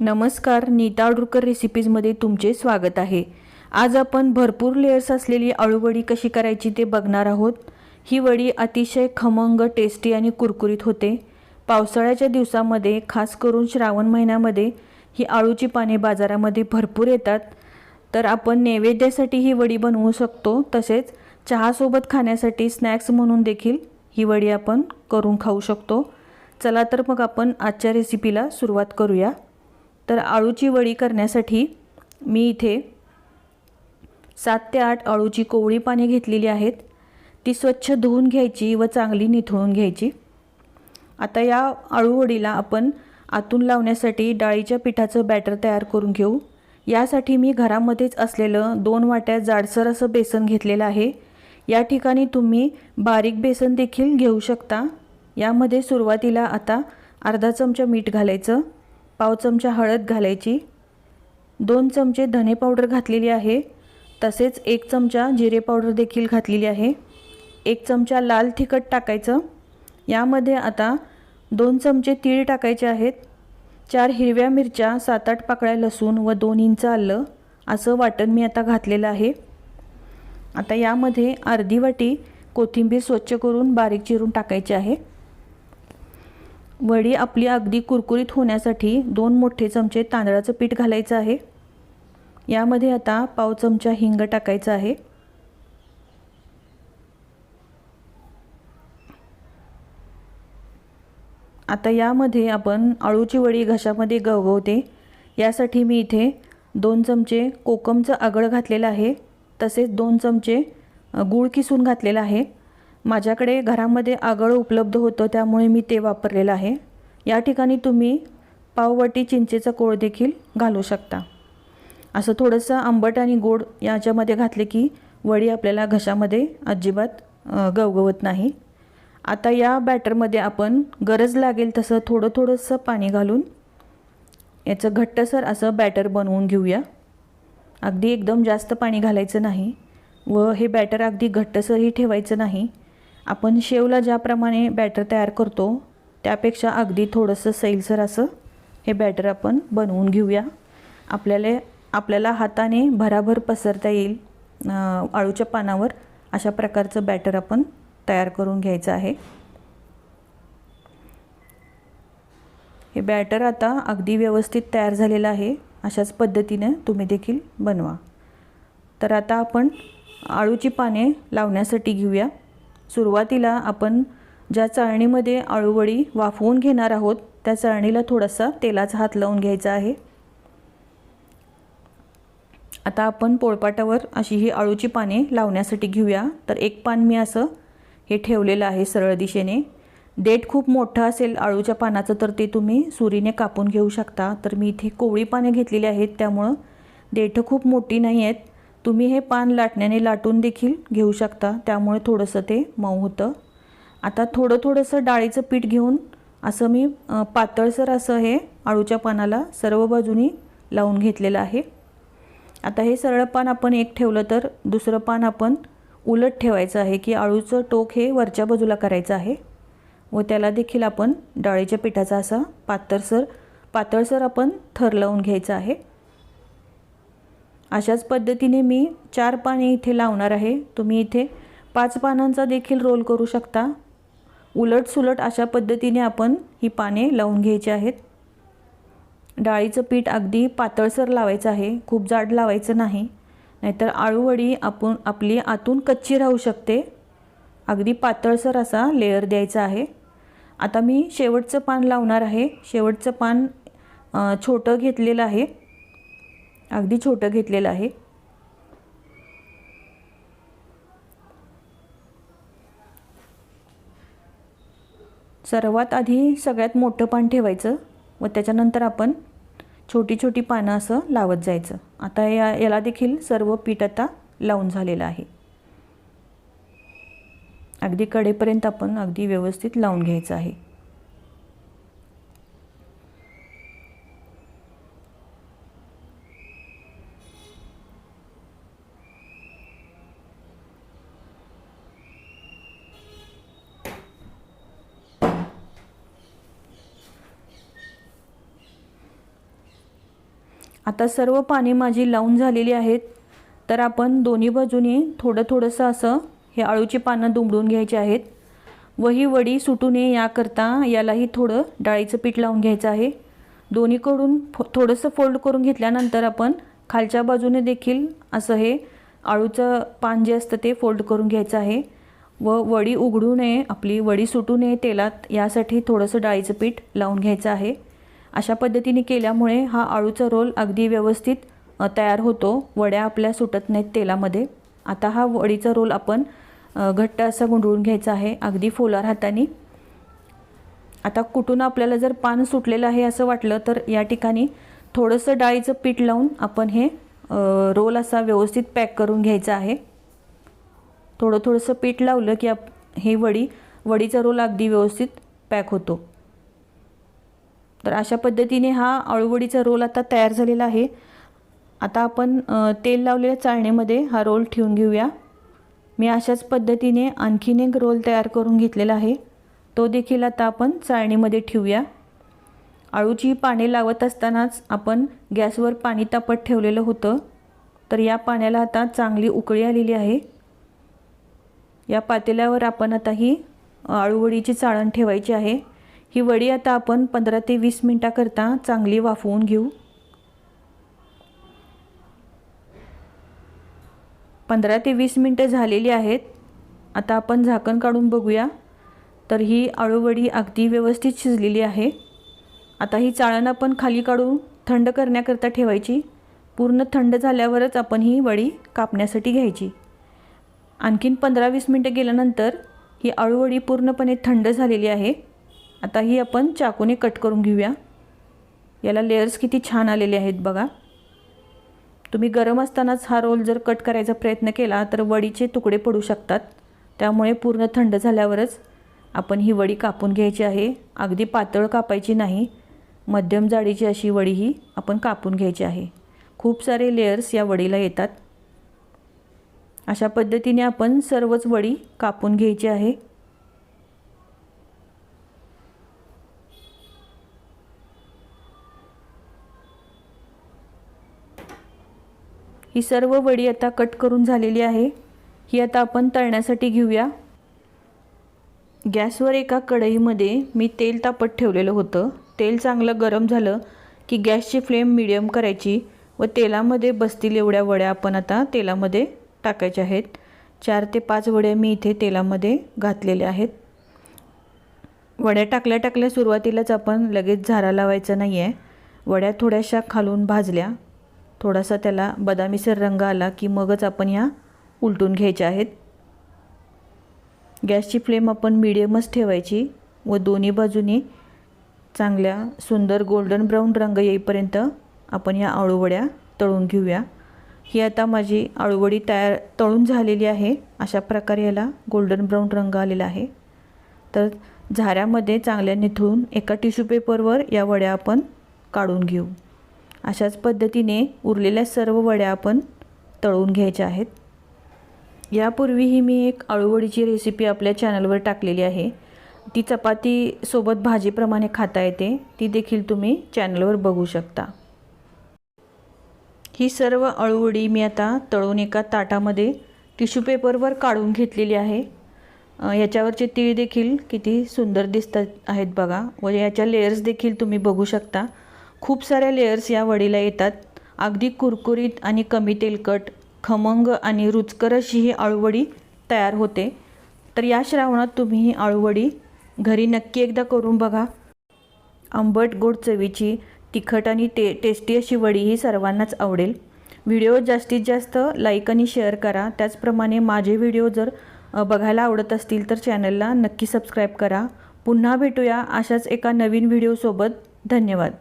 नमस्कार नीता आडुरकर रेसिपीजमध्ये तुमचे स्वागत आहे. आज आपण भरपूर लेयर्स असलेली अळूवडी कशी करायची ते बघणार आहोत. ही वडी अतिशय खमंग टेस्टी आणि कुरकुरीत होते. पावसाळ्याच्या दिवसामध्ये खास करून श्रावण महिन्यामध्ये ही आळूची पाने बाजारामध्ये भरपूर येतात. तर आपण नैवेद्यासाठी ही वडी बनवू शकतो. तसेच चहासोबत खाण्यासाठी स्नॅक्स म्हणून देखील ही वडी आपण करून खाऊ शकतो. चला तर मग आपण आजच्या रेसिपीला सुरुवात करूया. तर आळूची वडी करण्यासाठी मी इथे सात ते आठ आळूची कोवळी पाने घेतलेली आहेत. ती स्वच्छ धुवून घ्यायची व चांगली निथळून घ्यायची. आता या आळूवडीला आपण आतून लावण्यासाठी डाळीच्या पिठाचं बॅटर तयार करून घेऊ. यासाठी मी घरामध्येच असलेलं दोन वाट्या जाडसर असं बेसन घेतलेलं आहे. या ठिकाणी तुम्ही बारीक बेसन देखील घेऊ शकता. यामध्ये सुरुवातीला आता अर्धा चमचा मीठ घालायचं. पाव चमचा हळद घालायची. दोन चमचे धने पावडर घातलेली आहे. तसेच एक चमचा जिरे पावडर देखील घातलेली आहे. एक चमचा लाल तिखट टाकायचं. यामध्ये आता दोन चमचे तीळ टाकायचे आहेत. चार हिरव्या मिरच्या सात आठ पाकळ्या लसूण व दोन इंच आलं असं वाटण मी आता घातलेलं आहे. आता यामध्ये अर्धी वाटी कोथिंबीर स्वच्छ करून बारीक चिरून टाकायची आहे. वडी आपली अगदी कुरकुरीत होण्यासाठी दोन मोठे चमचे तांदळाचं पीठ घालायचं आहे. यामध्ये आता पाव चमचा हिंग टाकायचा आहे. आता यामध्ये आपण अळूची वडी घशामध्ये गवगवते यासाठी मी इथे दोन चमचे कोकमचं आगळ घातलेलं आहे. तसेच दोन चमचे गूळ किसून घातलेला आहे. माझ्याकडे घरामध्ये आगळ उपलब्ध होतं त्यामुळे मी ते वापरलेलं आहे. या ठिकाणी तुम्ही पाववाटी चिंचेचा कोळ देखील घालू शकता. असं थोडंसं आंबट आणि गोड याच्यामध्ये घातले की वडी आपल्याला घशामध्ये अजिबात गवगवत नाही. आता या बॅटरमध्ये आपण गरज लागेल तसं थोडं थोडंसं पाणी घालून याचं घट्टसर असं बॅटर बनवून घेऊया. अगदी एकदम जास्त पाणी घालायचं नाही व हे बॅटर अगदी घट्टसरही ठेवायचं नाही. आपण शेवला ज्याप्रमाणे बॅटर तयार करतो त्यापेक्षा अगदी थोडंसं सैलसर असं हे बॅटर आपण बनवून घेऊया. आपल्याला आपल्याला हाताने भराभर पसरता येईल आळूच्या पानावर अशा प्रकारचं बॅटर आपण तयार करून घ्यायचं आहे. हे बॅटर आता अगदी व्यवस्थित तयार झालेलं आहे. अशाच पद्धतीने तुम्ही देखील बनवा. तर आता आपण आळूची पाने लावण्यासाठी घेऊया. सुरुवातीला आपण ज्या चाळणीमध्ये आळूवडी वाफवून घेणार आहोत त्या चाळणीला थोडासा तेलाचा हात लावून घ्यायचा आहे. आता आपण पोळपाटावर अशी ही आळूची पाने लावण्यासाठी घेऊया. तर एक पान मी असं हे ठेवलेलं आहे सरळ दिशेने. देठ खूप मोठं असेल आळूच्या पानाचं तर ते तुम्ही सुरीने कापून घेऊ शकता. तर मी इथे कोवळी पाने घेतलेली आहेत त्यामुळं देठं खूप मोठी नाही आहेत. तुम्ही हे पान लाटण्याने लाटून देखील घेऊ शकता. त्यामुळे थोडंसं ते मऊ होतं. आता थोडं थोडंसं डाळीचं पीठ घेऊन असं मी पातळसर असं हे आळूच्या पानाला सर्व बाजूनी लावून घेतलेलं आहे. आता हे सरळ पान आपण एक ठेवलं तर दुसरं पान आपण उलट ठेवायचं आहे की आळूचं टोक हे वरच्या बाजूला करायचं आहे. व त्याला देखील आपण डाळीच्या पिठाचा असा पातळसर पातळसर आपण थर लावून घ्यायचा आहे. अशाच पद्धतीने मी चार पाने इथे लावणार आहे. तुम्ही इथे पाच पानांचा देखील रोल करू शकता. उलट सुलट अशा पद्धतीने आपण ही पाने लावून घ्यायची आहेत. डाळीचं पीठ अगदी पातळसर लावायचं आहे. खूप जाड लावायचं नाही. नाहीतर आळूवडी आपण आपली आतून कच्ची राहू शकते. अगदी पातळसर असा लेअर द्यायचा आहे. आता मी शेवटचं पान लावणार आहे. शेवटचं पान छोटं घेतलेलं आहे. अगदी छोटं घेतलेलं आहे. सर्वात आधी सगळ्यात मोठं पान ठेवायचं. व त्याच्यानंतर आपण छोटी छोटी पानं असं लावत जायचं. आता या याला देखील सर्व पीठ आता लावून झालेलं आहे. अगदी कडेपर्यंत आपण अगदी व्यवस्थित लावून घ्यायचं आहे. आता सर्व पाने माझी लावून झालेली आहेत. तर आपण दोन्ही बाजूनी थोडं थोडंसं असं हे आळूची पानं दुमडून घ्यायची आहेत. व ही वडी सुटू नये याकरता यालाही थोडं डाळीचं पीठ लावून घ्यायचं आहे. दोन्हीकडून फो थोडंसं फोल्ड करून घेतल्यानंतर आपण खालच्या बाजूने देखील असं हे आळूचं पान जे असतं ते फोल्ड करून घ्यायचं आहे. व वडी उघडू नये आपली वडी सुटू नये तेलात यासाठी थोडंसं डाळीचं पीठ लावून घ्यायचं आहे. अशा पद्धतीने केल्यामुळे हा आळूचा रोल अगदी व्यवस्थित तयार होतो. वड्या आपल्या सुटत नाहीत तेलामध्ये. आता हा वडीचा रोल आपण घट्ट असा गुंडळून घ्यायचा आहे अगदी फोलार हाताने. आता कुठून आपल्याला जर पान सुटलेलं आहे असं वाटलं तर या ठिकाणी थोडंसं डाळीचं पीठ लावून आपण हे रोल असा व्यवस्थित पॅक करून घ्यायचा आहे. थोडं थोडंसं पीठ लावलं की आप हे वडी वडीचा रोल अगदी व्यवस्थित पॅक होतो. तर अशा पद्धतीने हा अळूवडीचा रोल आता तयार झालेला आहे. आता आपण तेल लावलेल्या चाळणीमध्ये हा रोल ठेवून घेऊया. मी अशाच पद्धतीने आणखीन एक रोल तयार करून घेतलेला आहे. तो देखील आता आपण चाळणीमध्ये ठेवूया. आळूची पाने लावत असतानाच आपण गॅसवर पाणी तापत ठेवलेलं होतं. तर या पाण्याला आता चांगली उकळी आलेली आहे. या पातेल्यावर आपण आता ही आळूवडीची चाळण ठेवायची आहे. ही वडी आता आपण पंधरा ते वीस मिनटाकरता चांगली वाफवून घेऊ. पंधरा ते वीस मिनटं झालेली आहेत. आता आपण झाकण काढून बघूया. तर ही आळूवडी अगदी व्यवस्थित शिजलेली आहे. आता ही चाळण आपण खाली काढून थंड करण्याकरता ठेवायची. पूर्ण थंड झाल्यावरच आपण ही वडी कापण्यासाठी घ्यायची. आणखीन पंधरा वीस मिनटं गेल्यानंतर ही आळूवडी पूर्णपणे थंड झालेली आहे. आता ही आपण चाकूने कट करून घेऊया. याला लेयर्स किती छान आलेले आहेत बघा. तुम्ही गरम असतानाच हा रोल जर कट करायचा प्रयत्न केला तर वडीचे तुकडे पडू शकतात. त्यामुळे पूर्ण थंड झाल्यावरच आपण ही वडी कापून घ्यायची आहे. अगदी पातळ कापायची नाही. मध्यम जाडीची अशी वडी ही आपण कापून घ्यायची आहे. खूप सारे लेयर्स या वडीला येतात. अशा पद्धतीने आपण सर्वच वडी कापून घ्यायची आहे. ही सर्व वडी आता कट करून झालेली आहे. ही आता आपण तळण्यासाठी घेऊया. गॅसवर एका कढईमध्ये मी तेल तापत ठेवलेलं होतं. तेल चांगलं गरम झालं की गॅसची फ्लेम मिडियम करायची व तेलामध्ये बसतील एवढ्या वड्या आपण आता तेलामध्ये टाकायच्या आहेत. चार ते पाच वड्या मी इथे तेलामध्ये घातलेल्या आहेत. वड्या टाकल्या टाकल्या सुरुवातीलाच आपण लगेच झारा लावायचा नाही आहे वड्या थोड्याशा खालून भाजल्या. थोडासा त्याला बदामीसर रंग आला की मगच आपण ह्या उलटून घ्यायच्या आहेत. गॅसची फ्लेम आपण मिडियमच ठेवायची व दोन्ही बाजूनी चांगल्या सुंदर गोल्डन ब्राऊन रंग येईपर्यंत आपण या आळूवड्या तळून घेऊया. ही आता माझी आळूवडी तयार तळून झालेली आहे. अशा प्रकारे याला गोल्डन ब्राऊन रंग आलेला आहे. तर झाऱ्यामध्ये चांगल्या निथळून एका टिश्यू पेपरवर या वड्या आपण काढून घेऊ. अशाच पद्धतीने उरलेल्या सर्व वड्या आपण तळून घ्यायच्या आहेत. यापूर्वीही मी एक अळूवडीची रेसिपी आपल्या चॅनलवर टाकलेली आहे. ती चपातीसोबत भाजीप्रमाणे खाता येते. ती देखील तुम्ही चॅनलवर बघू शकता. ही सर्व अळूवडी मी आता तळून एका ताटामध्ये टिश्यू पेपरवर काढून घेतलेली आहे. याच्यावरचे तीळ देखील किती सुंदर दिसतात आहेत बघा. व याच्या लेयर्स देखील तुम्ही बघू शकता. खूप साऱ्या लेयर्स या वडीला येतात. अगदी कुरकुरीत आणि कमी तेलकट खमंग आणि रुचकर अशी ही आळूवडी तयार होते. तर या श्रावणात तुम्ही ही आळूवडी घरी नक्की एकदा करून बघा. आंबट गोड चवीची तिखट आणि टे टेस्टी अशी वडी ही सर्वांनाच आवडेल. व्हिडिओ जास्तीत जास्त लाईक आणि शेअर करा. त्याचप्रमाणे माझे व्हिडिओ जर बघायला आवडत असतील तर चॅनलला नक्की सबस्क्राईब करा. पुन्हा भेटूया अशाच एका नवीन व्हिडिओसोबत धन्यवाद.